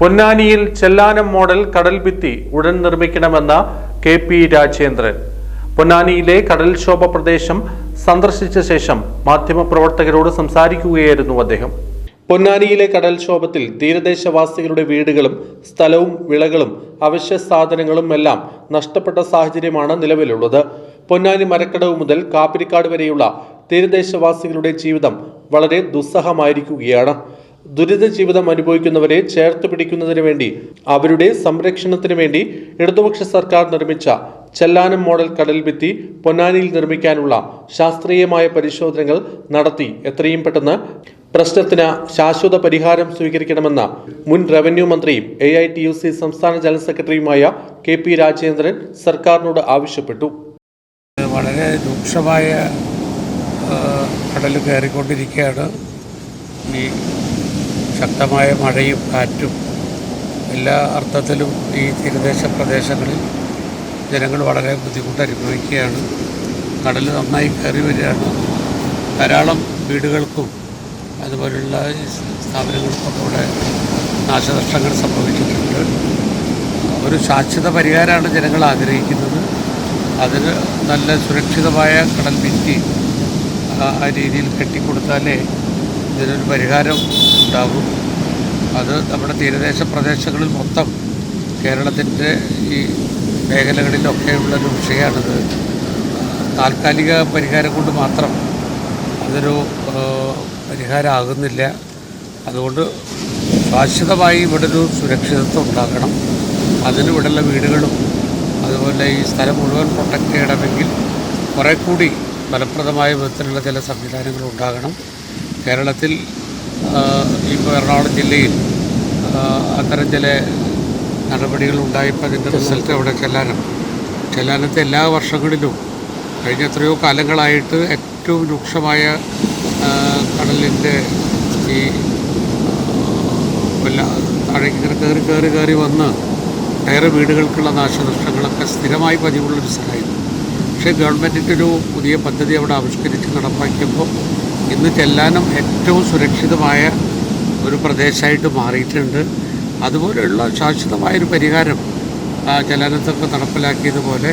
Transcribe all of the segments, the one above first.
പൊന്നാനിയിൽ ചെല്ലാനം മോഡൽ കടൽഭിത്തി ഉടൻ നിർമ്മിക്കണമെന്ന കെ പി രാജേന്ദ്രൻ. പൊന്നാനിയിലെ കടൽക്ഷോഭ പ്രദേശം സന്ദർശിച്ച ശേഷം മാധ്യമപ്രവർത്തകരോട് സംസാരിക്കുകയായിരുന്നു അദ്ദേഹം. പൊന്നാനിയിലെ കടൽക്ഷോഭത്തിൽ തീരദേശവാസികളുടെ വീടുകളും സ്ഥലവും വിളകളും അവശ്യ സാധനങ്ങളും എല്ലാം നഷ്ടപ്പെട്ട സാഹചര്യമാണ് നിലവിലുള്ളത്. പൊന്നാനി മരക്കടവ് മുതൽ കാപ്പിരിക്കാട് വരെയുള്ള തീരദേശവാസികളുടെ ജീവിതം വളരെ ദുസ്സഹമായിരിക്കുകയാണ്. ദുരിത ജീവിതം അനുഭവിക്കുന്നവരെ ചേർത്ത് പിടിക്കുന്നതിന് വേണ്ടി അവരുടെ സംരക്ഷണത്തിന് വേണ്ടി ഇടതുപക്ഷ സർക്കാർ നിർമ്മിച്ച ചെല്ലാനം മോഡൽ കടൽ ഭിത്തി പൊന്നാനിയിൽ നിർമ്മിക്കാനുള്ള ശാസ്ത്രീയമായ പരിശോധനകൾ നടത്തി. എത്രയും പെട്ടെന്ന് പ്രശ്നത്തിന് ശാശ്വത പരിഹാരം സ്വീകരിക്കണമെന്ന് മുൻ റവന്യൂ മന്ത്രിയും A I T U C സംസ്ഥാന ജനറൽ സെക്രട്ടറിയുമായ കെ പി രാജേന്ദ്രൻ സർക്കാരിനോട് ആവശ്യപ്പെട്ടു. വളരെ രൂക്ഷമായ കടൽ കയറിക്കൊണ്ടിരിക്കുകയാണ്. ഈ ശക്തമായ മഴയും കാറ്റും എല്ലാ അർത്ഥത്തിലും ഈ തീരദേശ പ്രദേശങ്ങളിൽ ജനങ്ങൾ വളരെ ബുദ്ധിമുട്ട് അനുഭവിക്കുകയാണ് കടൽ നന്നായി കയറി വരികയാണ്. ധാരാളം വീടുകൾക്കും അതുപോലുള്ള സ്ഥാപനങ്ങൾക്കൊക്കെ ഇവിടെ നാശനഷ്ടങ്ങൾ സംഭവിച്ചിട്ടുണ്ട്. ഒരു ശാശ്വത പരിഹാരമാണ് ജനങ്ങൾ ആഗ്രഹിക്കുന്നത്. അതിന് നല്ല സുരക്ഷിതമായ കടൽ ഭിത്തി ആ രീതിയിൽ കെട്ടിക്കൊടുത്താലേ ഇതിനൊരു പരിഹാരം ഉണ്ടാകും. അത് നമ്മുടെ തീരദേശ പ്രദേശങ്ങളിൽ മൊത്തം കേരളത്തിന്റെ ഈ മേഖലകളിലൊക്കെയുള്ളൊരു വിഷയമാണിത് താൽക്കാലിക പരിഹാരം കൊണ്ട് മാത്രം അതൊരു പരിഹാരമാകുന്നില്ല അതുകൊണ്ട് ശാശ്വതമായി ഇവിടെ ഒരു സുരക്ഷിതത്വം ഉണ്ടാക്കണം അതിന് ഇവിടെയുള്ള വീടുകളും അതുപോലെ ഈ സ്ഥലം മുഴുവൻ പ്രൊട്ടക്റ്റ് ചെയ്യണമെങ്കിൽ കുറേ കൂടി ഫലപ്രദമായ വിധത്തിലുള്ള ചില സംവിധാനങ്ങൾ ഉണ്ടാകണം. കേരളത്തിൽ ഇപ്പോൾ എറണാകുളം ജില്ലയിൽ അത്തരം ചില നടപടികൾ ഉണ്ടായപ്പോൾ അതിന്റെ റിസൾട്ട് അവിടെ ചെല്ലാനം. ചെല്ലാനത്തെ എല്ലാ വർഷങ്ങളിലും കഴിഞ്ഞ എത്രയോ കാലങ്ങളായിട്ട് ഏറ്റവും രൂക്ഷമായ കടലിന്റെ ഈ താഴേക്ക് ഇങ്ങനെ കയറി കയറി കയറി വന്ന് വേറെ വീടുകൾക്കുള്ള നാശനഷ്ടങ്ങളൊക്കെ സ്ഥിരമായി പതിവുള്ളൊരു സ്ഥലമായിരുന്നു. പക്ഷേ ഗവൺമെന്റിന്റെ ഒരു പുതിയ പദ്ധതി അവിടെ ആവിഷ്കരിച്ച് നടപ്പാക്കിയപ്പോൾ ഇന്ന് ചെല്ലാനം ഏറ്റവും സുരക്ഷിതമായ ഒരു പ്രദേശമായിട്ട് മാറിയിട്ടുണ്ട്. അതുപോലെയുള്ള ശാശ്വതമായൊരു പരിഹാരം ചെല്ലാനത്തൊക്കെ നടപ്പിലാക്കിയതുപോലെ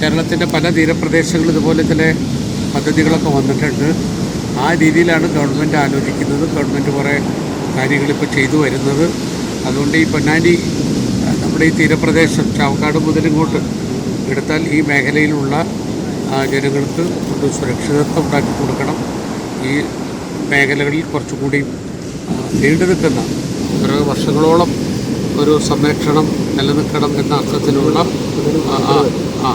കേരളത്തിന്റെ പല തീരപ്രദേശങ്ങളും ഇതുപോലെ ചില പദ്ധതികളൊക്കെ വന്നിട്ടുണ്ട്. ആ രീതിയിലാണ് ഗവൺമെന്റ് ആലോചിക്കുന്നത്. ഗവൺമെന്റ് കുറേ കാര്യങ്ങളിപ്പോൾ ചെയ്തു വരുന്നത്. അതുകൊണ്ട് ഈ പൊന്നാനി നമ്മുടെ ഈ തീരപ്രദേശം ചാവക്കാട് മുതൽ ഇങ്ങോട്ട് എടുത്താൽ ഈ മേഖലയിലുള്ള ജനങ്ങൾക്ക് ഒരു സുരക്ഷിതത്വം ഉണ്ടാക്കി കൊടുക്കണം. ഈ മേഖലകളിൽ കുറച്ചുകൂടി നീണ്ടുനിൽക്കുന്ന നീണ്ടു നിൽക്കുന്ന ഒരു വർഷങ്ങളോളം ഒരു സംരക്ഷണം നിലനിൽക്കണം എന്ന അർത്ഥത്തിലുള്ള ആ,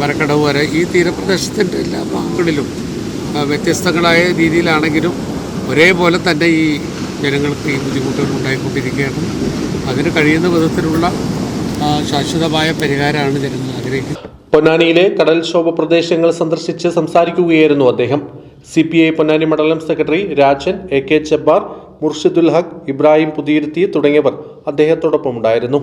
മരക്കടവ്. വരെ ഈ തീരപ്രദേശത്തിന്റെ എല്ലാ ഭാഗങ്ങളിലും വ്യത്യസ്തങ്ങളായ രീതിയിലാണെങ്കിലും ഒരേപോലെ തന്നെ ഈ ജനങ്ങൾക്ക് ഈ ബുദ്ധിമുട്ടുകൾ ഉണ്ടായിക്കൊണ്ടിരിക്കുകയാണ്. അതിന് കഴിയുന്ന വിധത്തിലുള്ള ശാശ്വതമായ പരിഹാരമാണ് ജനങ്ങൾ ആഗ്രഹിക്കുന്നത്. പൊന്നാനിയിലെ കടൽക്ഷോഭ പ്രദേശങ്ങൾ സന്ദർശിച്ച് സംസാരിക്കുകയായിരുന്നു അദ്ദേഹം. സി പി ഐ പൊന്നാനി മണ്ഡലം secretary Rajan A K Chebbar Murshidul Haq Ibrahim Puthiyiruthi തുടങ്ങിയവർ അദ്ദേഹത്തോടൊപ്പം ഉണ്ടായിരുന്നു